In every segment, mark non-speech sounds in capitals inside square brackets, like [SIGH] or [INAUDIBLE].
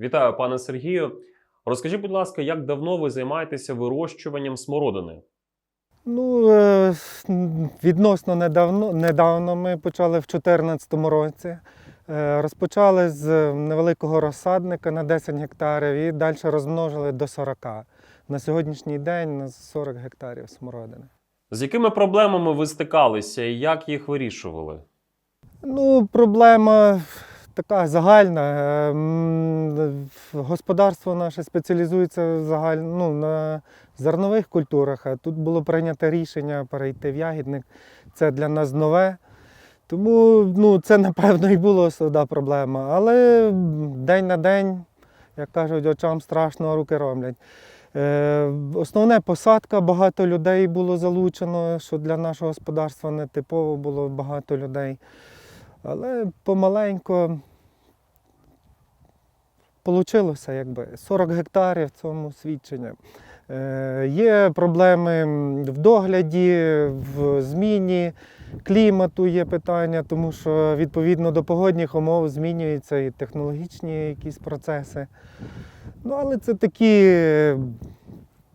Вітаю, пане Сергію. Розкажіть, будь ласка, як давно ви займаєтеся вирощуванням смородини? Ну, е, відносно недавно, недавно ми почали в 2014 році. Е, Розпочали з невеликого розсадника на 10 гектарів і далі розмножили до 40. На сьогоднішній день на 40 гектарів смородини. З якими проблемами ви стикалися і як їх вирішували? Ну, проблема така загальна. Е, Господарство наше спеціалізується загаль... ну, на зернових культурах, а тут було прийнято рішення перейти в ягідник. Це для нас нове. Тому ну, це, напевно, і була сюди проблема. Але день на день, як кажуть, очам страшно, руки роблять. Е, Основне посадка, багато людей було залучено, що для нашого господарства не типово було багато людей. Але помаленько вийшло, якби 40 гектарів цьому свідчення. Е, Є проблеми в догляді, в зміні клімату є питання, тому що відповідно до погодних умов змінюються і технологічні якісь процеси. Ну, але це такі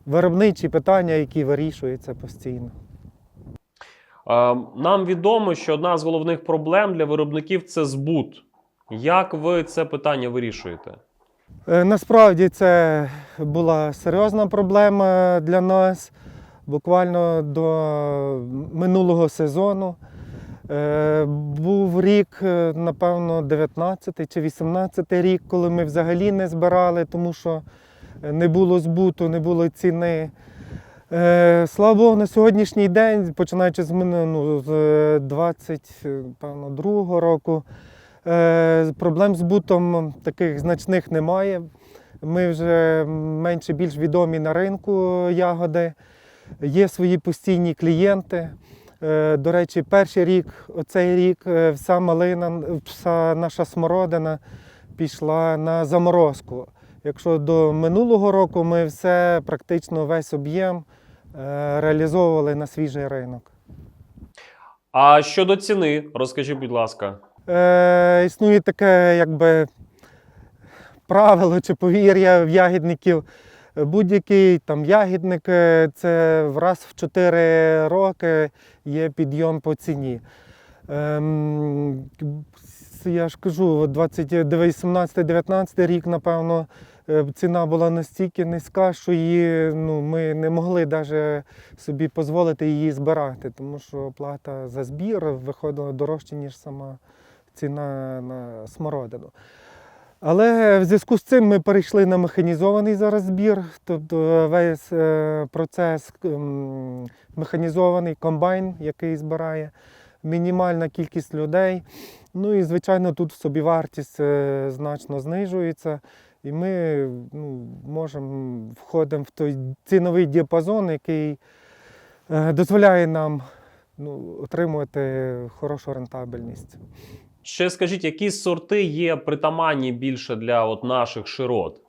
виробничі питання, які вирішуються постійно. Нам відомо, що одна з головних проблем для виробників це збут. Як ви це питання вирішуєте? Е, Насправді це була серйозна проблема для нас. Буквально до минулого сезону. Е, Був рік, е, напевно, 19 чи 18 рік, коли ми взагалі не збирали, тому що не було збуту, не було ціни. Слава Богу, на сьогоднішній день, починаючи з ну, з 22 року, проблем з бутом таких значних немає. Ми вже менше більш відомі на ринку ягоди. Є свої постійні клієнти. Е, До речі, перший рік, оцей рік, е, вся малина, вся наша смородина пішла на заморозку. Якщо до минулого року ми все, практично весь об'єм е, реалізовували на свіжий ринок. А щодо ціни, розкажіть, будь ласка. Е, існує таке якби правило чи повір'я в ягідників. Будь-який там ягідник е, це раз в 4 роки є підйом по ціні. Ем, я ж кажу, 18-19 рік, напевно, е, ціна була настільки низька, що її ну, ми не могли навіть собі дозволити її збирати, тому що оплата за збір виходила дорожче, ніж сама ціна на смородину. Але в зв'язку з цим ми перейшли на механізований зараз збір, тобто весь е, процес м, механізований комбайн, який збирає, мінімальна кількість людей. Ну і, звичайно, тут собівартість е, значно знижується, і ми ну, можемо входимо в той ціновий діапазон, який е, дозволяє нам ну, отримувати хорошу рентабельність. Ще скажіть, які сорти є притаманні більше для от наших широт?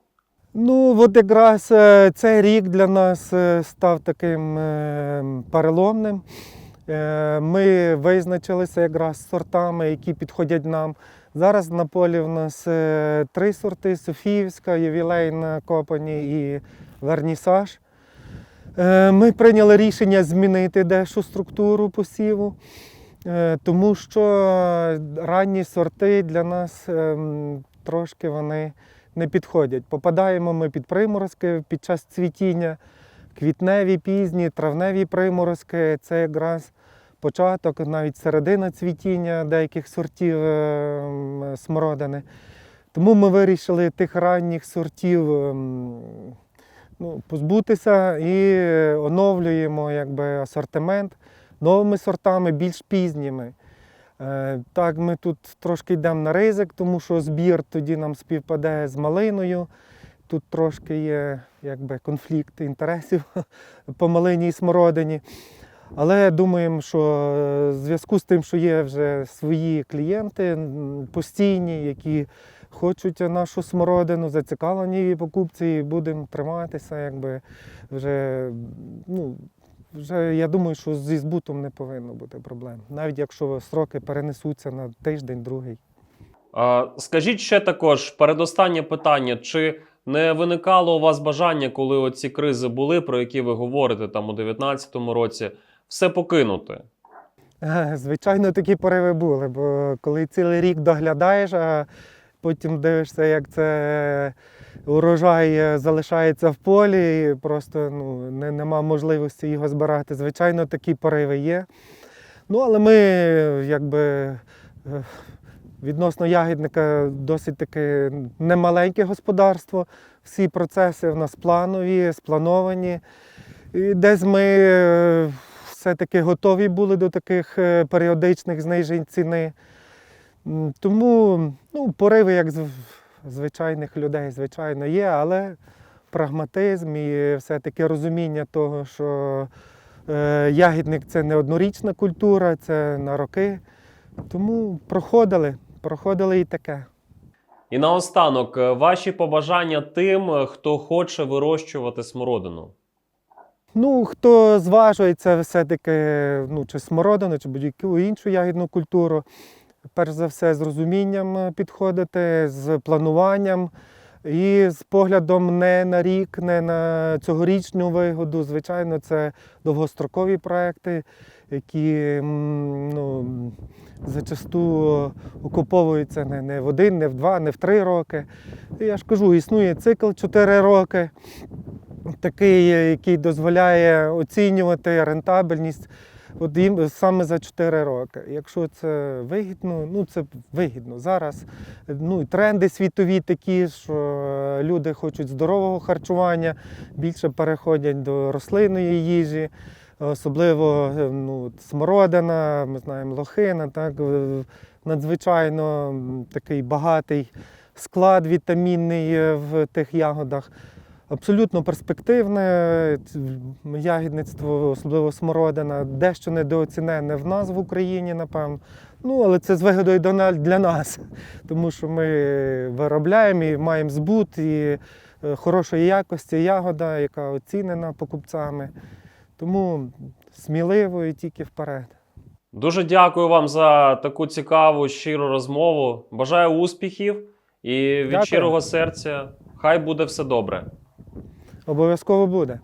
Ну, от якраз е, цей рік для нас е, став таким е, переломним. Ми визначилися якраз сортами, які підходять нам. Зараз на полі в нас три сорти: Софіївська, ювілейна копані і вернісаж. Ми прийняли рішення змінити дещо структуру посіву, тому що ранні сорти для нас ем, трошки вони не підходять. Попадаємо ми під приморозки під час цвітіння, квітневі, пізні, травневі приморозки це якраз початок, навіть середина цвітіння деяких сортів е, смородини. Тому ми вирішили тих ранніх сортів ем, ну, позбутися і оновлюємо якби, асортимент новими сортами, більш пізніми. Е, Так, ми тут трошки йдемо на ризик, тому що збір тоді нам співпаде з малиною. Тут трошки є якби, конфлікт інтересів [LAUGHS] по малині і смородині. Але думаємо, що е, в зв'язку з тим, що є вже свої клієнти постійні, які хочуть нашу смородину, зацікавлені в покупці, і будемо триматися, якби вже ну, вже я думаю, що зі збутом не повинно бути проблем, навіть якщо сроки перенесуться на тиждень, другий. Скажіть ще також передостаннє питання: чи не виникало у вас бажання, коли оці кризи були, про які ви говорите там у 2019 році, все покинути? Е, Звичайно, такі пориви були, бо коли цілий рік доглядаєш, а потім дивишся, як це урожай е, залишається в полі, і просто ну, не, нема можливості його збирати. Звичайно, такі пориви є. Ну, але ми якби е, відносно ягідника досить таки немаленьке господарство. Всі процеси в нас планові, сплановані. І десь ми е, все-таки готові були до таких періодичних знижень ціни. Тому ну, пориви, як звичайних людей, звичайно, є, але прагматизм і все-таки розуміння того, що е, ягідник це не однорічна культура, це на роки. Тому проходили, проходили і таке. І наостанок, е, ваші побажання тим, хто хоче вирощувати смородину. Ну, хто зважується все-таки ну, чи смородину, чи будь-яку іншу ягідну культуру, перш за все з розумінням е, підходити, з плануванням і з поглядом не на рік, не на цьогорічну вигоду. Звичайно, це довгострокові проекти, які ну, зачасту окуповуються не, не в один, не в два, не в три роки. Я ж кажу, існує цикл 4 роки такий, який дозволяє оцінювати рентабельність от їм саме за 4 роки. Якщо це вигідно, ну це вигідно. Зараз ну, тренди світові такі, що е, люди хочуть здорового харчування, більше переходять до рослинної їжі. Особливо е, ну, смородина, ми знаємо лохина, так, надзвичайно такий багатий склад вітамінний в тих ягодах. Абсолютно перспективне ягідництво, особливо смородина, дещо недооцінене в нас в Україні, напевно. Ну, але це з вигодою для нас, [LAUGHS] тому що ми виробляємо і маємо збут і е, хорошої якості ягода, яка оцінена покупцями. Тому сміливо і тільки вперед. Дуже дякую вам за таку цікаву, щиру розмову. Бажаю успіхів і від Дякую. щирого серця. Хай буде все добре. Обов'язково буде.